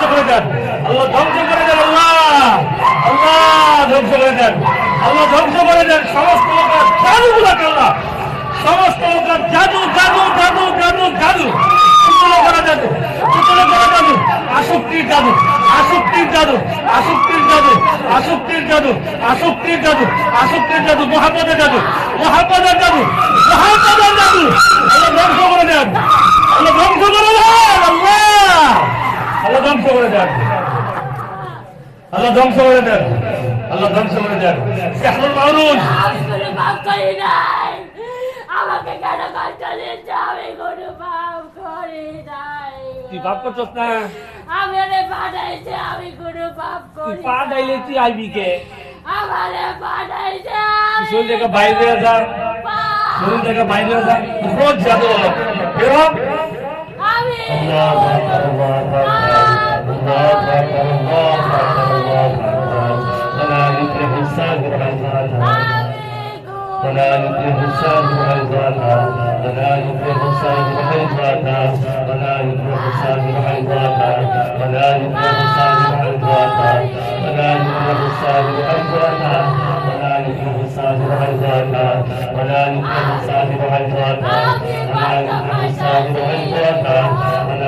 ধ্বংস করে দেন। আল্লাহ ধ্বংস করে দেন, আল্লাহ। আল্লাহ ধ্বংস করে দেন। আল্লাহ ধ্বংস করে দেন সমস্ত লোকের জাদু জাদুগুলোকে, আল্লাহ। সমস্ত লোকের জাদু জাদু জাদু জাদু জাদু। ধ্বংস করে দেন। ধ্বংস করে দেন, আল্লাহ। আল্লাহ ধ্বংস করে দেন। আল্লাহ ধ্বংস করে দেন। আল্লাহ ধ্বংস করে দেন। পাপ করি নাই। আমাকে কেন কষ্ট দিচ্ছে? আমি কোনো পাপ করি নাই। তুই বাপ করছস না? আমি ওরে পাঠাইছে আমি কোনো পাপ তুই করি পা ডাইলে তুই আইবি কে? আমারে পাঠাইছে শরীর থেকে বাইরে যা। শরীর থেকে বাইরে যা। রোজ বেরো। ولا يفلح الساهر حيث ولا يفلح الساهر حيث أتى ولا يفلح الساهر حيث أتى ولا يفلح الساهر حيث أتى ولا يفلح الساهر حيث أتى ولا يفلح الساهر حيث أتى ولا يفلح الساهر حيث أتى ولا يفلح الساهر حيث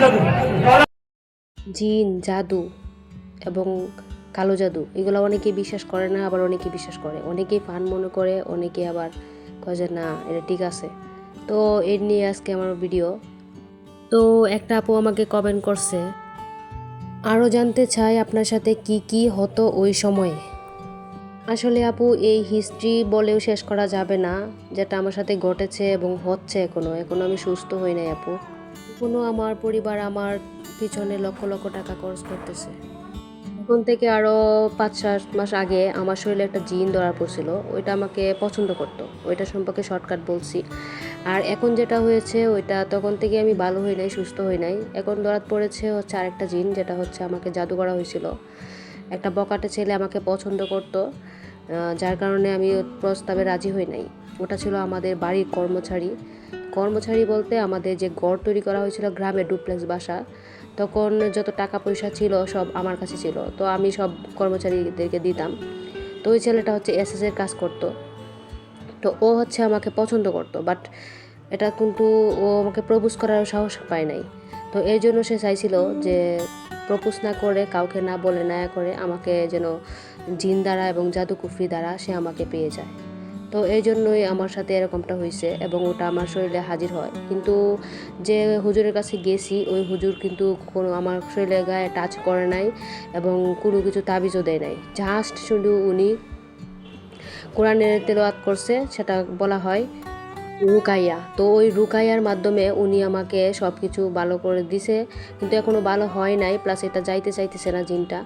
জাদু জিন, জাদু এবং কালো জাদু, এগুলো অনেকে বিশ্বাস করে না, আবার অনেকে বিশ্বাস করে। অনেকেই ফান মনে করে, অনেকে আবার কয় যে, না, এটা ঠিক আছে। তো এর নিয়ে আজকে আমার ভিডিও। তো একটা আপু আমাকে কমেন্ট করছে আরও জানতে চাই আপনার সাথে কি কি হতো ওই সময়ে? আসলে আপু, এই হিস্ট্রি বলেও শেষ করা যাবে না। যেটা আমার সাথে ঘটেছে এবং হচ্ছে এখনও এখনও আমি সুস্থ হই নাই আপু। এখনও আমার পরিবার আমার পিছনে লক্ষ লক্ষ টাকা খরচ করতেছে। এখন থেকে আরও পাঁচ, সাত মাস আগে আমার শরীরে একটা জিন ধরা পড়ছিল। ওইটা আমাকে পছন্দ করতো। ওইটা সম্পর্কে শর্টকাট বলছি। আর এখন যেটা হয়েছে, ওইটা তখন থেকে আমি ভালো হই নাই, সুস্থ হই নাই। এখন ধরাত পড়েছে হচ্ছে আরেকটা জিন, যেটা হচ্ছে আমাকে জাদু করা হয়েছিল। একটা বকাটে ছেলে আমাকে পছন্দ করতো যার কারণে আমি প্রস্তাবে রাজি হই নাই। ওটা ছিল আমাদের বাড়ির কর্মচারী। কর্মচারী বলতে আমাদের যে গড় তৈরি করা হয়েছিল গ্রামে ডুপ্লেক্স বাসা, তখন যত টাকা পয়সা ছিল সব আমার কাছে ছিল, তো আমি সব কর্মচারীদেরকে দিতাম। তো ওই ছেলেটা হচ্ছে এস এর কাজ করতো। তো ও হচ্ছে আমাকে পছন্দ করতো বাট এটা কিন্তু ও আমাকে প্রপোজ করার সাহস পায় নাই। তো এর জন্য সে চাইছিল যে প্রপোজ না করে, কাউকে না বলে না করে আমাকে যেন জিন দ্বারা এবং জাদু কুফরি দ্বারা সে আমাকে পেয়ে যায়। তো এই জন্যই আমার সাথে এরকমটা হয়েছে এবং ওটা আমার শরীরে হাজির হয়। কিন্তু যে হুজুরের কাছে গেছি, ওই হুজুর কিন্তু কোনো আমার শরীরে গায়ে টাচ করে নাই এবং কোনো কিছু তাবিজও দেয় নাই। জাস্ট শুধু উনি কোরআনের তেলাওয়াত করছে, সেটা বলা হয়। রুকাইয়া। তো ওই রুকাইয়ার মাধ্যমে উনি আমাকে সব কিছু ভালো করে দিছে, কিন্তু এখনও ভালো হয় নাই প্লাস এটা যাইতে চাইতেছে না জিনটা।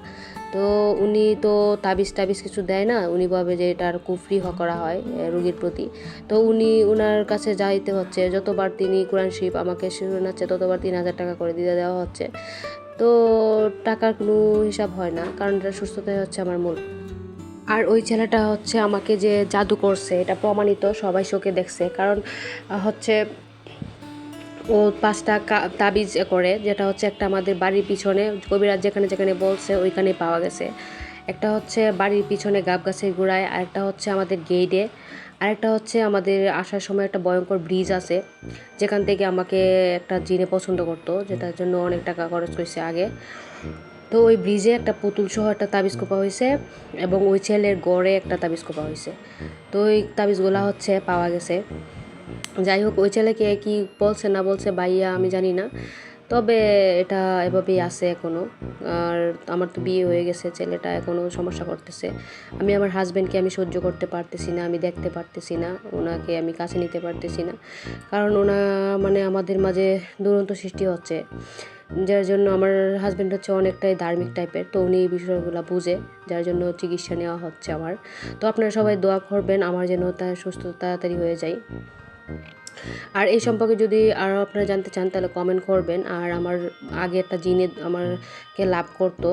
তো উনি তো তাবিজ টাবিজ কিছু দেয় না, উনি ভাবে যে এটার কুফরি করা হয় রুগীর প্রতি। তো উনি ওনার কাছে যাইতে হচ্ছে, যতবার তিনি কোরআন শিব আমাকে শোনাচ্ছে, ততবার তিন হাজার টাকা করে দিয়ে দেওয়া হচ্ছে। তো টাকার কোনো হিসাব হয় না, কারণ এটা সুস্থতাই হচ্ছে আমার মূল। আর ওই ছেলেটা হচ্ছে আমাকে যে জাদু করছে, এটা প্রমাণিত, সবাই চোখে দেখছে। কারণ হচ্ছে ও পাঁচটা তাবিজ করে, যেটা হচ্ছে একটা আমাদের বাড়ির পিছনে, কবিরাজ যেখানে যেখানে বলছে ওইখানে পাওয়া গেছে। একটা হচ্ছে বাড়ির পিছনে গাব গাছের গোড়ায় আরেকটা হচ্ছে আমাদের গেইডে আরেকটা হচ্ছে আমাদের আসার সময় একটা ভয়ঙ্কর ব্রিজ আছে, যেখান থেকে আমাকে একটা জিনে পছন্দ করতো, যেটার জন্য অনেক টাকা খরচ করছে আগে। তো ওই ব্রিজে একটা পুতুল সহ একটা তাবিজ কোপা হয়েছে এবং ওই ছেলের গড়ে একটা তাবিজ কোপা হয়েছে তো ওই তাবিজগুলা হচ্ছে পাওয়া গেছে। যাই হোক, ওই ছেলেকে কি বলছে না বলছে ভাইয়া আমি জানি না। তবে এটা এভাবেই আছে এখনও আর আমার তো বিয়ে হয়ে গেছে, ছেলেটা এখনও সমস্যা করতেছে। আমি আমার হাজব্যান্ডকে আমি সহ্য করতে পারতেছি না, আমি দেখতে পারতেছি না, ওনাকে আমি কাছে নিতে পারতেছি না। কারণ ওনা মানে আমাদের মাঝে দুরন্ত সৃষ্টি হচ্ছে। যার জন্য আমার হাজব্যান্ড হচ্ছে অনেকটাই ধার্মিক টাইপের, তো উনি এই বিষয়গুলো বুঝে, যার জন্য চিকিৎসা নেওয়া হচ্ছে আমার। তো আপনারা সবাই দোয়া করবেন, আমার যেন তার সুস্থ তাড়াতাড়ি হয়ে যায়। আর এই সম্পর্কে যদি আরও আপনারা জানতে চান, তাহলে কমেন্ট করবেন। আর আমার আগে একটা জিনে আমারকে লাভ করতো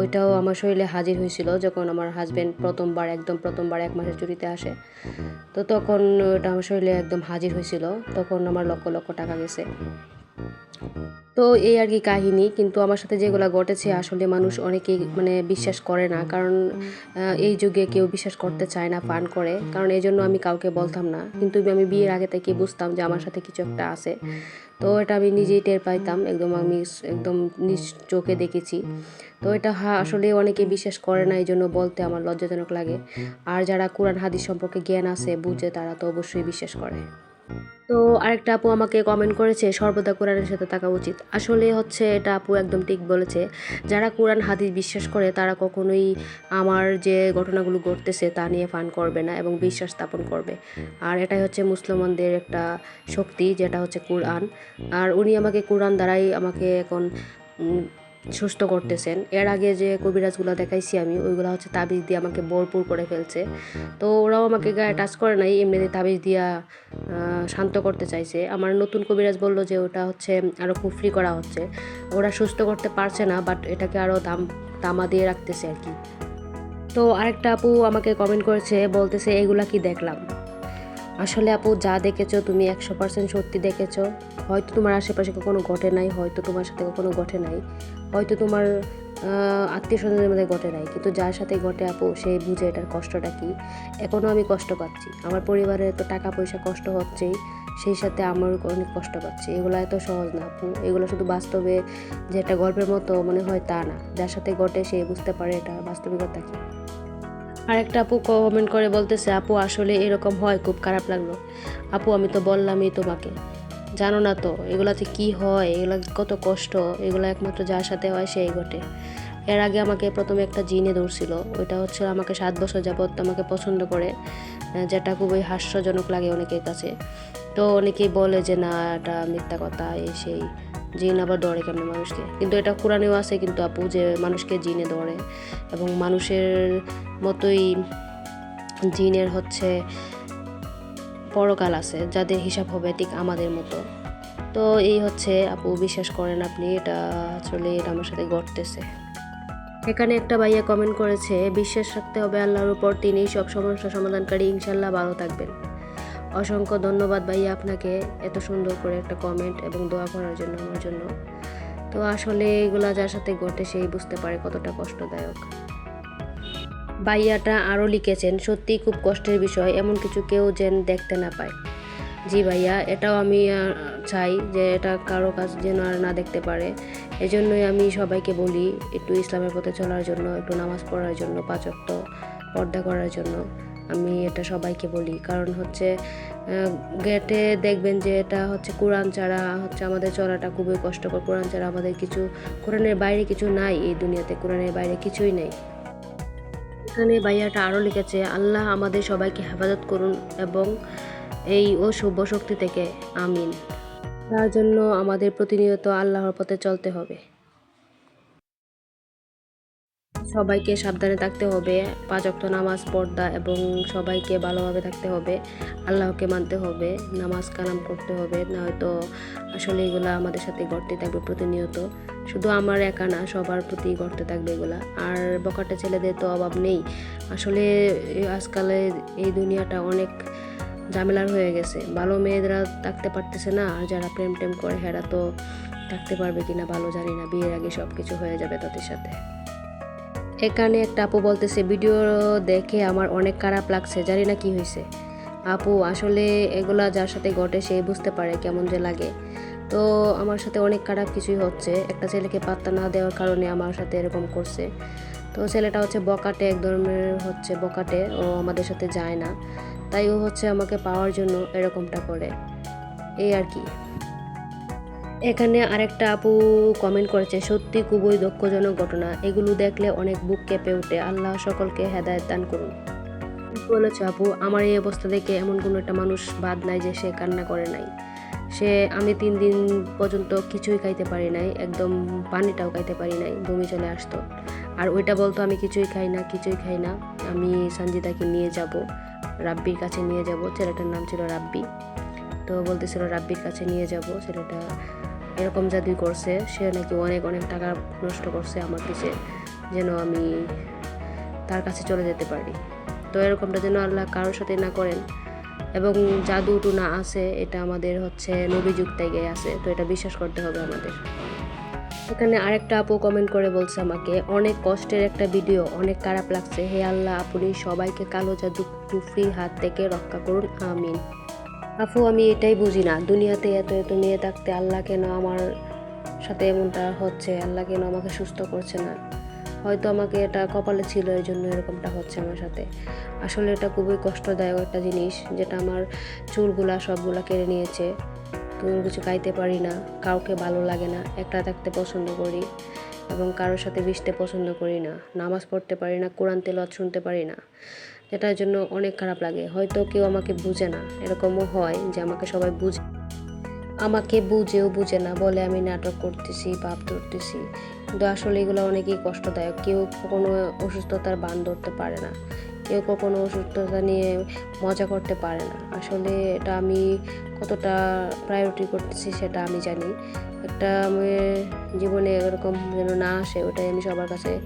ওইটাও আমার শরীরে হাজির হয়েছিল যখন আমার হাজব্যান্ড প্রথমবার, একদম প্রথমবার এক মাসের চুরিতে আসে। তো তখন ওটা আমার শরীরে একদম হাজির হয়েছিল। তখন আমার লক্ষ লক্ষ টাকা গেছে। তো এই আর কি কাহিনী, কিন্তু আমার সাথে যেগুলো ঘটেছে, আসলে মানুষ অনেকেই মানে বিশ্বাস করে না। কারণ এই যুগে কেউ বিশ্বাস করতে চায় না পান করে। কারণ এই জন্য আমি কাউকে বলতাম না। কিন্তু আমি বিয়ের আগে থেকে বুঝতাম যে আমার সাথে কিছু একটা আছে। তো এটা আমি নিজেই টের পাইতাম, একদম আমি একদম নিজ চোখে দেখেছি। তো এটা হা- আসলে অনেকে বিশ্বাস করে না, এই জন্য বলতে আমার লজ্জাজনক লাগে। আর যারা কোরআন, হাদিস সম্পর্কে জ্ঞান আছে, বুঝে তারা তো অবশ্যই বিশ্বাস করে। তো আরেকটা আপু আমাকে কমেন্ট করেছে, সর্বদা কোরআনের সাথে থাকা উচিত। আসলে হচ্ছে এটা আপু একদম ঠিক বলেছে। যারা কোরআন হাদিস বিশ্বাস করে, তারা কখনোই আমার যে ঘটনাগুলো ঘটতেছে তা নিয়ে ফান করবে না এবং বিশ্বাস স্থাপন করবে। আর এটাই হচ্ছে মুসলমানদের একটা শক্তি, যেটা হচ্ছে কোরআন। আর উনি আমাকে কোরআন দ্বারাই আমাকে এখন সুস্থ করতেছেন। এর আগে যে কবিরাজগুলো দেখাইছি আমি ওইগুলো হচ্ছে তাবিজ দিয়ে আমাকে ভরপুর করে ফেলছে। তো ওরাও আমাকে গায়ে টাচ করে নাই এমনিতে তাবিজ দিয়া শান্ত করতে চাইছে। আমার নতুন কবিরাজ বলল যে ওটা হচ্ছে আরও কুফরি করা হচ্ছে। ওরা সুস্থ করতে পারছে না বাট এটাকে আরও দাম তামা দিয়ে রাখতেছে আর কি। তো আরেকটা আপু আমাকে কমেন্ট করেছে বলতেছে এগুলা কি দেখলাম? আসলে আপু, যা দেখেছ, তুমি একশো পার্সেন্ট সত্যি দেখেছ। হয়তো তোমার আশেপাশে কখনো ঘটে নাই, হয়তো তোমার সাথে কখনো ঘটে নাই। হয়তো তোমার আত্মীয় স্বজনের মধ্যে ঘটে নাই। কিন্তু যার সাথে ঘটে আপু, সে বুঝে এটার কষ্টটা কি। এখনও আমি কষ্ট পাচ্ছি। আমার পরিবারে তো টাকা পয়সা কষ্ট হচ্ছেই, সেই সাথে আমার অনেক কষ্ট পাচ্ছি। এগুলো এত সহজ না আপু। এগুলো শুধু বাস্তবে যে একটা গল্পের মতো মনে হয় তা না। যার সাথে ঘটে সে বুঝতে পারে এটা বাস্তবিকতা কি। আর একটা আপু কমেন্ট করে বলতেছে, আপু, আসলে এরকম হয়, খুব খারাপ লাগল। আপু, আমি তো বললামই তোমাকে। জানো না তো, এগুলাতে কি হয়, এগুলা কত কষ্ট, এগুলো একমাত্র যার সাথে হয় সেই ঘটে এর আগে আমাকে প্রথমে একটা জিনে ধরছিল, ওইটা হচ্ছে আমাকে সাত বছর যাবত আমাকে পছন্দ করে যেটা খুবই হাস্যজনক লাগে অনেকের কাছে। তো অনেকেই বলে যে, না, এটা মিথ্যা কথা, এই সেই। জিন আবার ধরে কেমন মানুষকে? কিন্তু এটা কোরআনেও আছে কিন্তু আপু যে মানুষকে জিনে ধরে এবং মানুষের মতোই জিনের হচ্ছে পরকাল আছে, যাদের হিসাব হবে ঠিক আমাদের মতো। তো এই হচ্ছে আপু, বিশ্বাস করেন আপনি, এটা আসলে এটা আমার সাথে ঘটতেছে। এখানে একটা ভাইয়া কমেন্ট করেছে, বিশ্বাস রাখতে হবে আল্লাহর উপর তিনি সব সমস্যা সমাধানকারী, ইনশাল্লাহ ভালো থাকবেন। অসংখ্য ধন্যবাদ ভাইয়া আপনাকে এত সুন্দর করে একটা কমেন্ট এবং দোয়া করার জন্য আমার জন্য। তো আসলে এগুলা যার সাথে ঘটে সেই বুঝতে পারে কতটা কষ্টদায়ক। ভাইয়াটা আরও লিখেছেন, সত্যিই খুব কষ্টের বিষয়, এমন কিছু কেউ যেন দেখতে না পায়। জি ভাইয়া, এটাও আমি চাই যে এটা কারও কাজ যেন আর না দেখতে পারে। এজন্যই আমি সবাইকে বলি, একটু ইসলামের পথে চলার জন্য, একটু নামাজ পড়ার জন্য পাচক্ত পর্দা করার জন্য। আমি এটা সবাইকে বলি। কারণ হচ্ছে গেটে দেখবেন যে এটা হচ্ছে কোরআন ছাড়া হচ্ছে আমাদের চলাটা খুবই কষ্টকর। কোরআন ছাড়া আমাদের কিছু, কোরআনের বাইরে কিছু নাই এই দুনিয়াতে, কোরআনের বাইরে কিছুই নেই। এখানে ভাইয়াটা আরও লিখেছে, আল্লাহ আমাদের সবাইকে হেফাজত করুন এবং এই ও অশুভ শক্তি থেকে আমিন। তার জন্য আমাদের প্রতিনিয়ত আল্লাহর পথে চলতে হবে। সবাইকে সাবধানে থাকতে হবে। পাঁচ ওয়াক্ত নামাজ, পর্দা এবং সবাইকে ভালোভাবে থাকতে হবে। আল্লাহকে মানতে হবে, নামাজ কালাম করতে হবে। নয়তো আসলে এগুলো আমাদের সাথে ঘটতে থাকবে প্রতিনিয়ত। শুধু আমার একা না, সবার প্রতি ঘটতে থাকবে এগুলা। আর বকাটা ছেলেদের তো অভাব নেই। আসলে আজকালে এই দুনিয়াটা অনেক ঝামেলার হয়ে গেছে। ভালো মেয়েরা থাকতে পারতেছে না, আর যারা প্রেম টেম করে, হেরা তো থাকতে পারবে কিনা ভালো জানি না। বিয়ের আগে সব কিছু হয়ে যাবে তাদের সাথে। এখানে একটা আপু বলতেছে, ভিডিও দেখে আমার অনেক খারাপ লাগছে, জানি না কি হয়েছে আপু, আসলে এগুলা যার সাথে ঘটে সে বুঝতে পারে কেমন যে লাগে। তো আমার সাথে অনেক খারাপ কিছুই হচ্ছে, একটা ছেলেকে পাত্তা না দেওয়ার কারণে আমার সাথে এরকম করছে। তো ছেলেটা হচ্ছে বকাটে, এক ধরনের হচ্ছে বকাটে, ও আমাদের সাথে যায় না। তাই ও হচ্ছে আমাকে পাওয়ার জন্য এরকমটা করে। এই আর কি। এখানে আরেকটা আপু কমেন্ট করেছে, সত্যি খুবই দুঃখজনক ঘটনা। এগুলো দেখলে অনেক বুক কেঁপে ওঠে। আল্লাহ সকলকে হেদায়ত দান করুন। বলেছে আপু, আমার এই অবস্থা দেখে এমন কোনো একটা মানুষ বাদ নাই যে সে কান্না করে নাই। সে, আমি তিন দিন পর্যন্ত কিছুই খাইতে পারি নাই, একদম পানিটাও খাইতে পারি নাই, বমি চলে আসতো। আর ওইটা বলতো, আমি কিছুই খাই না, কিছুই খাই না। আমি সঞ্জিতাকে নিয়ে যাব, রাব্বির কাছে নিয়ে যাব। ছেলেটার নাম ছিল রাব্বি। তো বলতেছিল, রাব্বির কাছে নিয়ে যাব। ছেলেটা এরকম জাদুই করছে, সে নাকি অনেক অনেক টাকা নষ্ট করছে আমার পিছে, যেন আমি তার কাছে চলে যেতে পারি। তো এরকমটা যেন আল্লাহ কারোর সাথে না করেন। এবং জাদু টুনা আছে, এটা আমাদের হচ্ছে নবীযুগ থেকে আছে, তো এটা বিশ্বাস করতে হবে আমাদের। এখানে আরেকটা আপু কমেন্ট করে বলছে আমাকে, অনেক কষ্টের একটা ভিডিও অনেক খারাপ লাগছে। হে আল্লাহ, আপনি সবাইকে কালো জাদু কুফরির হাত থেকে রক্ষা করুন, আমিন। আপু, আমি এটাই বুঝি না। দুনিয়াতে এত এত মেয়ে থাকতে আল্লাহ কেন আমার সাথে এমনটা হচ্ছে? আল্লাহ কেন আমাকে সুস্থ করছে না? হয়তো আমাকে এটা কপালে ছিল এই জন্য এরকমটা হচ্ছে আমার সাথে। আসলে এটা খুবই কষ্টদায়ক একটা জিনিস, যেটা আমার চুলগুলা সবগুলা কেড়ে নিয়েছে। কোনো কিছু খাইতে পারি না, কাউকে ভালো লাগে না, একটা থাকতে পছন্দ করি এবং কারোর সাথে মিশতে পছন্দ করি না, নামাজ পড়তে পারি না, কোরআন তেলত শুনতে পারি না। যেটার জন্য অনেক খারাপ লাগে। হয়তো কেউ আমাকে বুঝে না। এরকমও হয় যে আমাকে সবাই বুঝে। আমাকে বুঝেও বুঝে না। বলে আমি নাটক করতেছি ভাব ধরতেছি। কিন্তু আসলে এগুলো অনেকই কষ্টদায়ক। কেউ কখনো অসুস্থতার বান ধরতে পারে না। কেউ কখনো অসুস্থতা নিয়ে মজা করতে পারে না। আসলে এটা আমি কতটা প্রায়োরিটি করতেছি সেটা আমি জানি। একটা জীবনে এরকম যেন না আসে, ওটাই আমি সবার কাছে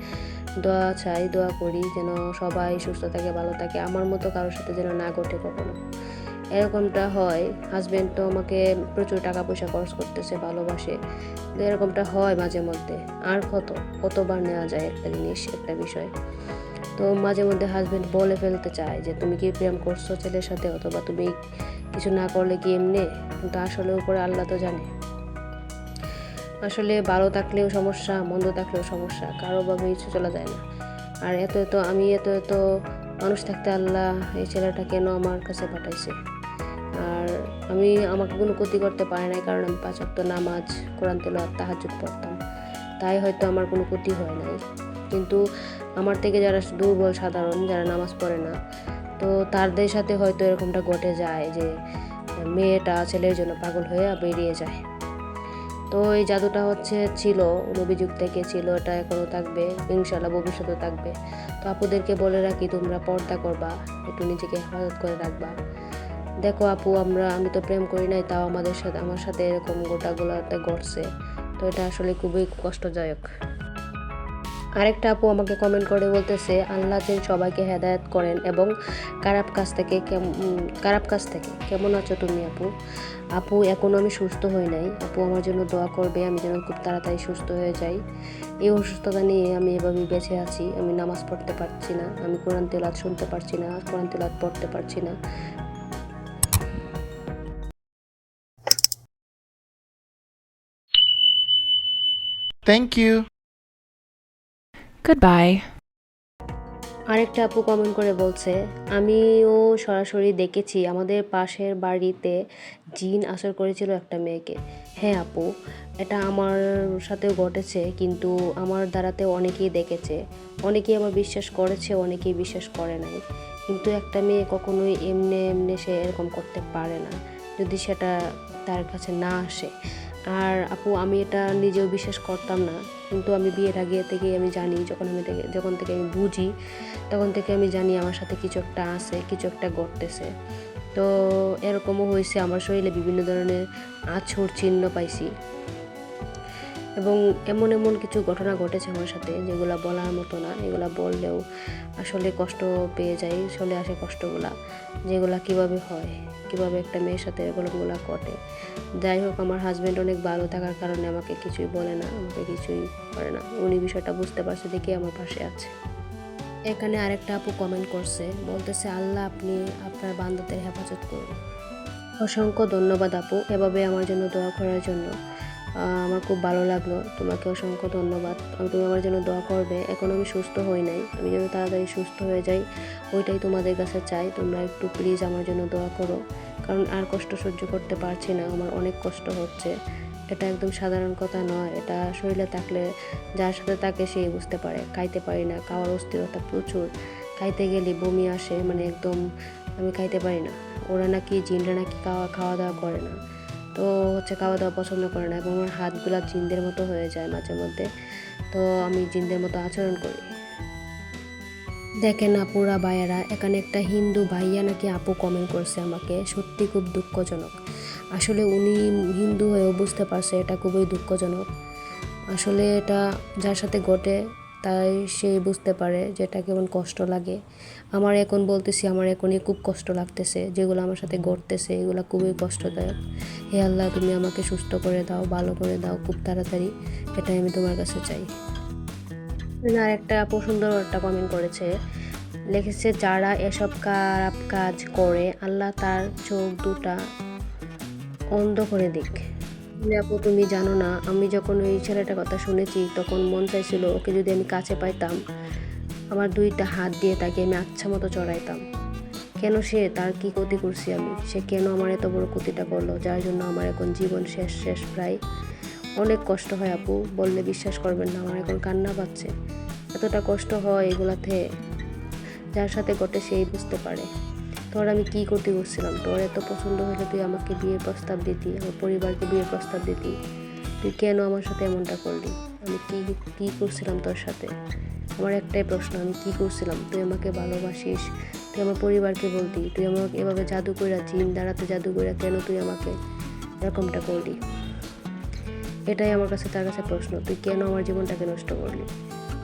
দোয়া চাই, দোয়া করি যেন সবাই সুস্থ থাকে, ভালো থাকে। আমার মতো কারোর সাথে যেন না ঘটে কখনো। এরকমটা হয়। হাজব্যান্ড তো আমাকে প্রচুর টাকা পয়সা খরচ করতেছে, ভালোবাসে। তো এরকমটা হয় মাঝে মধ্যে। আর কত? কতবার নেওয়া যায় একটা জিনিস, একটা বিষয়। তো মাঝে মধ্যে হাজব্যান্ড বলে ফেলতে চায় যে, তুমি কি প্রেম করছ ছেলের সাথে? অথবা তুমি কিছু না করলে কি এমনি? কিন্তু আসলে উপরে আল্লাহ তো জানে। আসলে ভালো থাকলেও সমস্যা, মন্দ থাকলেও সমস্যা কারোভাবে কিছু চলা যায় না। আর এত এত, আমি এত এত মানুষ থাকতে আল্লাহ এই ছেলেটা কেন আমার কাছে পাঠাইছে? আর আমি আমাকে কোনো ক্ষতি করতে পারে নাই, কারণ আমি পাঁচ ওয়াক্ত নামাজ, কোরআন তেলো আর তাহাজুদ পড়তাম। তাই হয়তো আমার কোনো ক্ষতি হয় নাই। কিন্তু আমার থেকে যারা দুর্বল সাধারণ, যারা নামাজ পড়ে না, তো তাদের সাথে হয়তো এরকমটা ঘটে যায় যে, মেয়েটা ছেলের জন্য পাগল হয়ে বেরিয়ে যায়। তো এই জাদুটা হচ্ছে ছিল নবীযুগ থেকে ছিল, এটা এখনও থাকবে ইনশাল্লাহ ভবিষ্যতেও থাকবে। তো আপুদেরকে বলে রাখি, তোমরা পর্দা করবা, একটু নিজেকে হেফাজত করে রাখবা। দেখো আপু, আমরা, আমি তো প্রেম করি নাই, তাও আমাদের সাথে, আমার সাথে এরকম গোটাগুলোতে ঘটছে। তো এটা আসলে খুবই কষ্টদায়ক। আরেকটা আপু আমাকে কমেন্ট করে বলতেছে, আল্লাহ যেন সবাইকে হেদায়েত করেন এবং খারাপ কাজ থেকে খারাপ কাজ থেকে কেমন আছো তুমি আপু? আপু এখনও আমি সুস্থ হই নাই। আপু আমার জন্য দোয়া করবে, আমি যেন খুব তাড়াতাড়ি সুস্থ হয়ে যাই। এই অসুস্থতা নিয়ে আমি এভাবে বেঁচে আছি। আমি নামাজ পড়তে পারছি না, আমি কোরআন তেলাত শুনতে পারছি না কোরআন তেলাত পড়তে পারছি না। Thank you. Goodbye. আরেকটা আপু কমেন্ট করে বলছে, আমিও সরাসরি দেখেছি, আমাদের পাশের বাড়িতে জিন আসর করেছিল একটা মেয়েকে। হ্যাঁ আপু, এটা আমার সাথেও ঘটেছে, কিন্তু আমার দ্বারাতে অনেকেই দেখেছে। অনেকেই আমার বিশ্বাস করেছে, অনেকেই বিশ্বাস করে নাই। কিন্তু একটা মেয়ে কখনোই এমনি এমনি সে এরকম করতে পারে না, যদি সেটা তার কাছে না আসে। আর আপু, আমি এটা নিজেও বিশ্বাস করতাম না। কিন্তু আমি বিয়ের আগে থেকেই আমি জানি, যখন আমি যখন থেকে আমি বুঝি, তখন থেকে আমি জানি আমার সাথে কিছু একটা আছে, কিছু একটা ঘটতেছে। তো এরকমও হয়েছে, আমার শরীরে বিভিন্ন ধরনের আছর চিহ্ন পাইছি। এবং এমন এমন কিছু ঘটনা ঘটেছে আমার সাথে যেগুলো বলার মতো না, এগুলো বললেও আসলে কষ্ট পেয়ে যাই, চলে আসে কষ্টগুলা, যেগুলা কীভাবে হয়, কীভাবে একটা মেয়ের সাথে এগুলোগুলো ঘটে। যাই হোক, আমার হাজব্যান্ড অনেক ভালো থাকার কারণে আমাকে কিছুই বলে না, আমাকে কিছুই করে না। উনি বিষয়টা বুঝতে পারছে দেখে আমার পাশে আছে। এখানে আরেকটা আপু কমেন্ট করছে, বলতেছে, আল্লাহ আপনি আপনার বান্ধবদের হেফাজত করুন। অসংখ্য ধন্যবাদ আপু, এভাবে আমার জন্য দোয়া করার জন্য। আমার খুব ভালো লাগল। তোমাকে অসংখ্য ধন্যবাদ। তুমি আমার জন্য দোয়া করবে। এখন আমি সুস্থ হই নাই। আমি যেন তাড়াতাড়ি সুস্থ হয়ে যাই, ওইটাই তোমাদের কাছে চাই। তোমরা একটু প্লিজ আমার জন্য দোয়া করো। কারণ আর কষ্ট সহ্য করতে পারছি না। আমার অনেক কষ্ট হচ্ছে। এটা একদম সাধারণ কথা নয়। এটা শরীরে থাকলে যার সাথে থাকে সেই বুঝতে পারে। খাইতে পারি না। খাওয়ার অস্থিরতা প্রচুর। খাইতে গেলে বমি আসে। মানে একদম আমি খাইতে পারি না। ওরা নাকি জিনরা নাকি খাওয়া খাওয়া দাওয়া করে না। তো হচ্ছে খাওয়া দাওয়া পছন্দ করে না এবং আমার হাতগুলা জিনদের মতো হয়ে যায় মাঝে মধ্যে। তো আমি জিনদের মতো আচরণ করি। দেখেন আপুরা ভাইয়ারা, এখানে একটা হিন্দু ভাইয়া নাকি আপু কমেন্ট করছে আমাকে, সত্যি খুব দুঃখজনক। আসলে উনি হিন্দু হয়েও বুঝতে পারছে, এটা খুবই দুঃখজনক। আসলে এটা যার সাথে ঘটে তাই সে বুঝতে পারে যে এটা কেমন কষ্ট লাগে। আমার এখন বলতেছি, আমার এখনই খুব কষ্ট লাগতেছে, যেগুলো আমার সাথে ঘটতেছে, এগুলো খুবই কষ্টদায়ক। হে আল্লাহ, তুমি আমাকে সুস্থ করে দাও, ভালো করে দাও, খুব তাড়াতাড়ি এটাই আমি তোমার কাছে চাই। আর একটা আপু সুন্দর একটা কমেন্ট করেছে। লিখেছে, যারা এসব খারাপ কাজ করে, আল্লাহ তার চোখ দুটা অন্ধ করে দিক। আপু, তুমি জানো না, আমি যখন ওই ছেলেটার কথা শুনেছি, তখন মন চাইছিল ওকে যদি আমি কাছে পাইতাম, আমার দুইটা হাত দিয়ে তাকে আমি আচ্ছা মতো চড়াইতাম। কেন সে? তার কি ক্ষতি করছি আমি? সে কেন আমার এত বড় ক্ষতিটা করল? যার জন্য আমার এখন জীবন শেষ শেষ প্রায়। অনেক কষ্ট হয়, আপু, বললে বিশ্বাস করবেন না, আমার এখন কান্না পাচ্ছে। এতটা কষ্ট হয় এগুলাতে, যার সাথে ঘটে সেই বুঝতে পারে। তোর আমি কি করতে করছিলাম তোর এত পছন্দ হলে তুই আমাকে বিয়ের প্রস্তাব দিতি, আমার পরিবারকে বিয়ের প্রস্তাব দিতি। তুই কেন আমার সাথে এমনটা করলি? আমি কি কি করছিলাম তোর সাথে? আমার একটাই প্রশ্ন, আমি কি করছিলাম? তুই আমাকে ভালোবাসিস, তুই আমার পরিবারকে বলতি, তুই আমাকে এভাবে জাদু কইরা চিন দাঁড়াতে জাদু কইরা কেন তুই আমাকে এরকমটা করলি? এটাই আমার কাছে, তার কাছে প্রশ্ন, তুই কেন আমার জীবনটাকে নষ্ট করলি?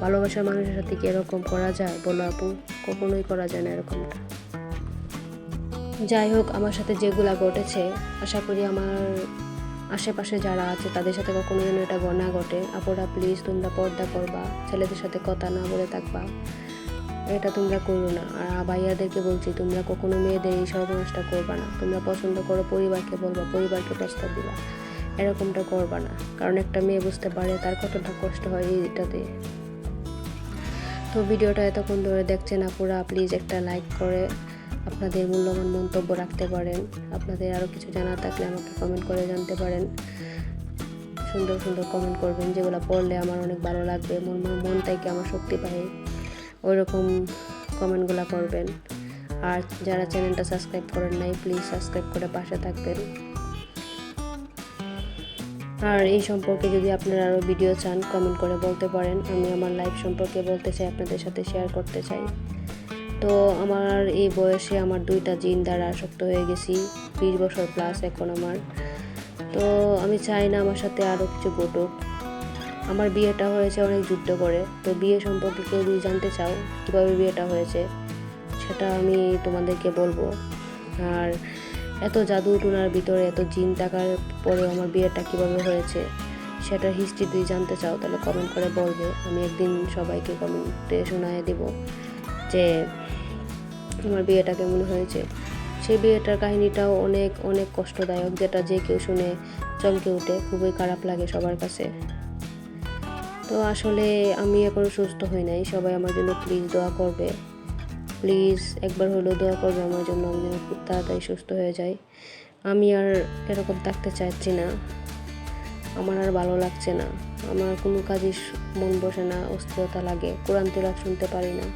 ভালোবাসার মানুষের সাথে কি এরকম করা যায়? বলো আপু, কখনোই করা যায় না এরকমটা। যাই হোক, আমার সাথে যেগুলা ঘটেছে, আশা করি আমার আশেপাশে যারা আছে, তাদের সাথে কখনো যেন এটা না ঘটে। আপুরা প্লিজ তোমরা পর্দা করবা, ছেলেদের সাথে কথা না বলে থাকবা। এটা তোমরা করো না। আর ভাইয়াদেরকে বলছি, তোমরা কখনো মেয়েদের এই সর্বনাশটা করবা না। তোমরা পছন্দ করো পরিবারকে বলবা, পরিবারকে প্রস্তাব দিবা। এরকমটা করবা না। কারণ একটা মেয়ে বুঝতে পারে তার কতটা কষ্ট হয় এইটাতে। তো ভিডিওটা এতক্ষণ ধরে দেখছেন আপুরা প্লিজ একটা লাইক করে। আপনাদের মূল্যবান মন্তব্য রাখতে পারেন। আপনাদের আরও কিছু জানা থাকলে আমাকে কমেন্ট করে জানতে পারেন। সুন্দর সুন্দর কমেন্ট করবেন, যেগুলো পড়লে আমার অনেক ভালো লাগবে, মন মন থেকে আমার শক্তি পায়। ওই রকম কমেন্টগুলো করবেন। আর যারা চ্যানেলটা সাবস্ক্রাইব করেন নাই প্লিজ সাবস্ক্রাইব করে পাশে থাকবেন। আর এই সম্পর্কে যদি আপনারা আরও ভিডিও চান কমেন্ট করে বলতে পারেন। আমি আমার লাইফ সম্পর্কে বলতে চাই, আপনাদের সাথে শেয়ার করতে চাই। তো আমার এই বয়সে আমার দুইটা জিন দ্বারা আসক্ত হয়ে গেছি, বিশ বছর প্লাস এখন আমার। তো আমি চাই না আমার সাথে আরও কিছু ঘটুক। আমার বিয়েটা হয়েছে, অনেক যুদ্ধ করে। তো বিয়ে সম্পর্কে কেউ যদি জানতে চাও, কীভাবে বিয়েটা হয়েছে, সেটা আমি তোমাদেরকে বলব। আর এত জাদু টুনার ভিতরে এত জিন থাকার পরেও আমার বিয়েটা কীভাবে হয়েছে, সেটার হিস্ট্রি যদি জানতে চাও, তাহলে কমেন্ট করে বলবে। আমি একদিন সবাইকে কমেন্টে শোনায় দেব। যে আমার বিয়েটা কেমন হয়েছে। সেই বিয়েটার কাহিনীটাও অনেক অনেক কষ্টদায়ক, যেটা যে কেউ শুনে চমকে উঠে খুবই খারাপ লাগে সবার কাছে। তো আসলে আমি এখনও সুস্থ হই নাই, সবাই আমার জন্য প্লিজ দোয়া করবে। প্লিজ একবার হলেও দোয়া করবে আমার জন্য, আমি যেন খুব তাড়াতাড়ি সুস্থ হয়ে যাই। আমি আর এরকম থাকতে চাচ্ছি না। আমার আর ভালো লাগছে না। আমার কোনো কাজে মন বসে না, অস্থিরতা লাগে, কোরআন তেলাপ শুনতে পারি না।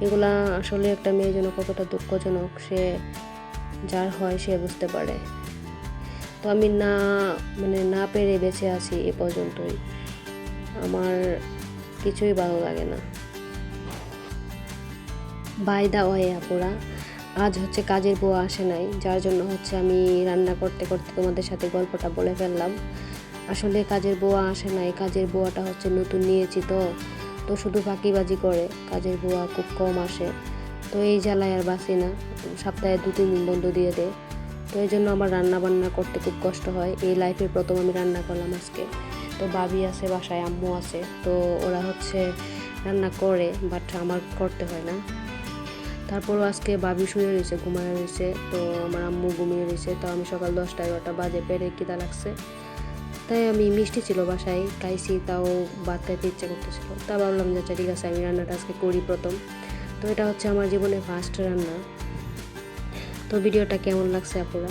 এগুলা আসলে একটা মেয়ের জন্য কতটা দুঃখজনক, সে যার হয় সে বুঝতে পারে। তো আমি না মানে না পেরে বেঁচে আছি এ পর্যন্তই। আমার কিছুই ভালো লাগে না। বাই দা ওয়ে আপুরা, আজ হচ্ছে কাজের বউ আসে নাই, যার জন্য হচ্ছে আমি রান্না করতে করতে তোমাদের সাথে গল্পটা বলে ফেললাম। আসলে কাজের বুয়া আসে নাই, কাজের বুয়াটা হচ্ছে নতুন নিয়েছি তো। তো শুধু ফাঁকিবাজি করে, কাজের বুয়া খুব কম আসে। তো এই জ্বালায় আর বাসি না। সপ্তাহে দু, তিন দিন বন্ধ দিয়ে দেয় তো এই জন্য আমার রান্না বান্না করতে খুব কষ্ট হয়। এই লাইফের প্রথম আমি রান্না করলাম আজকে। তো বাবি আছে বাসায়, আম্মু আছে। তো ওরা হচ্ছে রান্না করে বাট আমার করতে হয় না। তারপরও আজকে বাবি শুয়ে রয়েছে, ঘুমায় রয়েছে। তো আমার আম্মু ঘুমিয়ে রয়েছে। তো আমি সকাল দশটা, এগারোটা বাজে পেরে কিদা লাগছে। তাই আমি মিষ্টি ছিল বাসায়, খাইছি, তাও ভাত খাইতে ইচ্ছা করতেছিল। তা ভাবলাম যে আচ্ছা ঠিক আছে, আমি রান্নাটা আজকে করি প্রথম। তো এটা হচ্ছে আমার জীবনে ফার্স্ট রান্না। তো ভিডিওটা কেমন লাগছে আপুরা